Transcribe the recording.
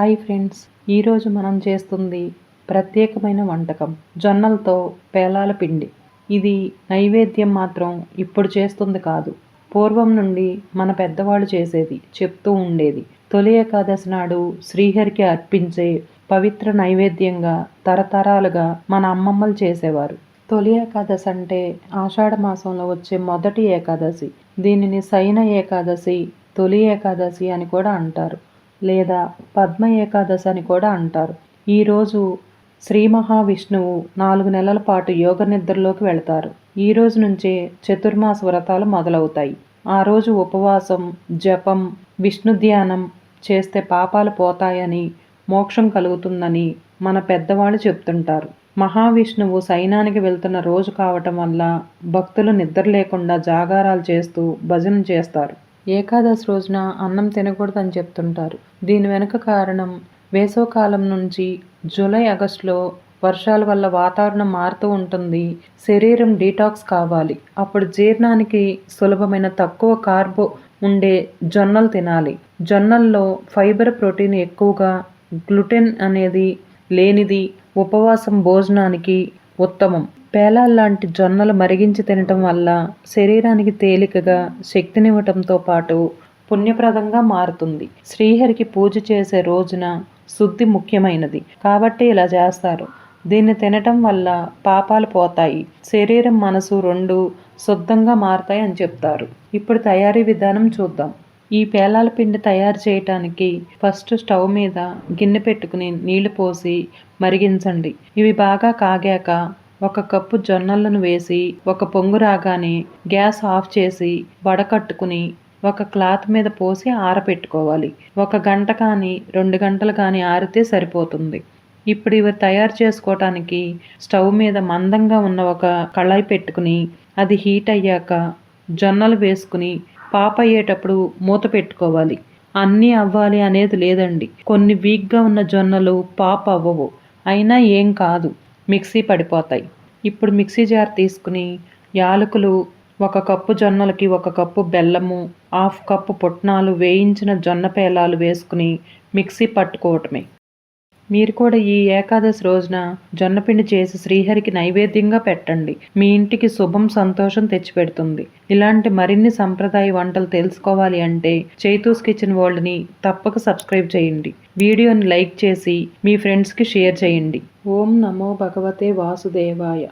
Hi friends ఈరోజు మనం చేస్తుంది ప్రత్యేకమైన వంటకం జొన్నలతో పేలాల పిండి. ఇది నైవేద్యం మాత్రం ఇప్పుడు చేస్తుంది కాదు. పూర్వం నుండి మన పెద్దవాళ్ళు చేసేది చెప్తూ ఉండేది. తొలి ఏకాదశి నాడు శ్రీహరికి అర్పించే పవిత్ర నైవేద్యంగా తరతరాలుగా మన అమ్మమ్మలు చేసేవారు. తొలి ఏకాదశి అంటే ఆషాఢ మాసంలో వచ్చే మొదటి ఏకాదశి. దీనిని సైన ఏకాదశి తొలి ఏకాదశి అని కూడా అంటారు. లేదా పద్మ ఏకాదశి అని కూడా అంటారు. ఈరోజు శ్రీ మహావిష్ణువు నాలుగు నెలల పాటు యోగ నిద్రలోకి వెళతారు. ఈ రోజు నుంచే చతుర్మాస వ్రతాలు మొదలవుతాయి. ఆ రోజు ఉపవాసం జపం విష్ణు ధ్యానం చేస్తే పాపాలు పోతాయని మోక్షం కలుగుతుందని మన పెద్దవాళ్ళు చెప్తుంటారు. మహావిష్ణువు సైనానికి వెళ్తున్న రోజు కావటం వల్ల భక్తులు నిద్ర లేకుండా జాగారాలు చేస్తూ భజన చేస్తారు. ఏకాదశి రోజున అన్నం తినకూడదని చెప్తుంటారు. దీని వెనుక కారణం వేసవకాలం నుంచి జూలై ఆగస్టులో వర్షాల వల్ల వాతావరణం మారుతూ ఉంటుంది. శరీరం డీటాక్స్ కావాలి. అప్పుడు జీర్ణానికి సులభమైన తక్కువ కార్బో ఉండే జొన్నలు తినాలి. జొన్నల్లో ఫైబర్ ప్రోటీన్ ఎక్కువగా గ్లూటెన్ అనేది లేనిది ఉపవాసం భోజనానికి ఉత్తమం. పేలాల్లాంటి జొన్నలు మరిగించి తినటం వల్ల శరీరానికి తేలికగా శక్తినివ్వటంతో పాటు పుణ్యప్రదంగా మారుతుంది. శ్రీహరికి పూజ చేసే రోజున శుద్ధి ముఖ్యమైనది. కాబట్టి ఇలా చేస్తారు. దీన్ని తినటం వల్ల పాపాలు పోతాయి. శరీరం మనసు రెండు శుద్ధంగా మారుతాయి అని చెప్తారు. ఇప్పుడు తయారీ విధానం చూద్దాం. ఈ పేలాల పిండి తయారు చేయటానికి ఫస్ట్ స్టవ్ మీద గిన్నె పెట్టుకుని నీళ్ళు పోసి మరిగించండి. ఇవి బాగా కాగాక ఒక కప్పు జొన్నలను వేసి ఒక పొంగు రాగానే గ్యాస్ ఆఫ్ చేసి వడకట్టుకుని ఒక క్లాత్ మీద పోసి ఆరపెట్టుకోవాలి. ఒక గంట కానీ రెండు గంటలు కానీ ఆరితే సరిపోతుంది. ఇప్పుడు ఇవి తయారు చేసుకోవటానికి స్టవ్ మీద మందంగా ఉన్న ఒక కళాయి పెట్టుకుని అది హీట్ అయ్యాక జొన్నలు వేసుకుని పాప అయ్యేటప్పుడు మూత పెట్టుకోవాలి. అన్నీ అవ్వాలి అనేది లేదండి. కొన్ని వీక్గా ఉన్న జొన్నలు పాప అవ్వవు. అయినా ఏం కాదు. మిక్సీ పడిపోతాయి. ఇప్పుడు మిక్సీ జార్ తీసుకుని యాలకులు ఒక కప్పు జొన్నలకి ఒక కప్పు బెల్లము హాఫ్ కప్పు పుట్నాలు వేయించిన జొన్న పేలాలు వేసుకుని మిక్సీ పట్టుకోవటమే. మీరు కూడా ఈ ఏకాదశి రోజున జొన్నపిండి చేసి శ్రీహరికి నైవేద్యంగా పెట్టండి. మీ ఇంటికి శుభం సంతోషం తెచ్చిపెడుతుంది. ఇలాంటి మరిన్ని సంప్రదాయ వంటలు తెలుసుకోవాలి అంటే చైతూస్ కిచెన్ వరల్డ్ని తప్పక సబ్స్క్రైబ్ చేయండి. వీడియోని లైక్ చేసి మీ ఫ్రెండ్స్కి షేర్ చేయండి. ఓం నమో భగవతే వాసుదేవాయ.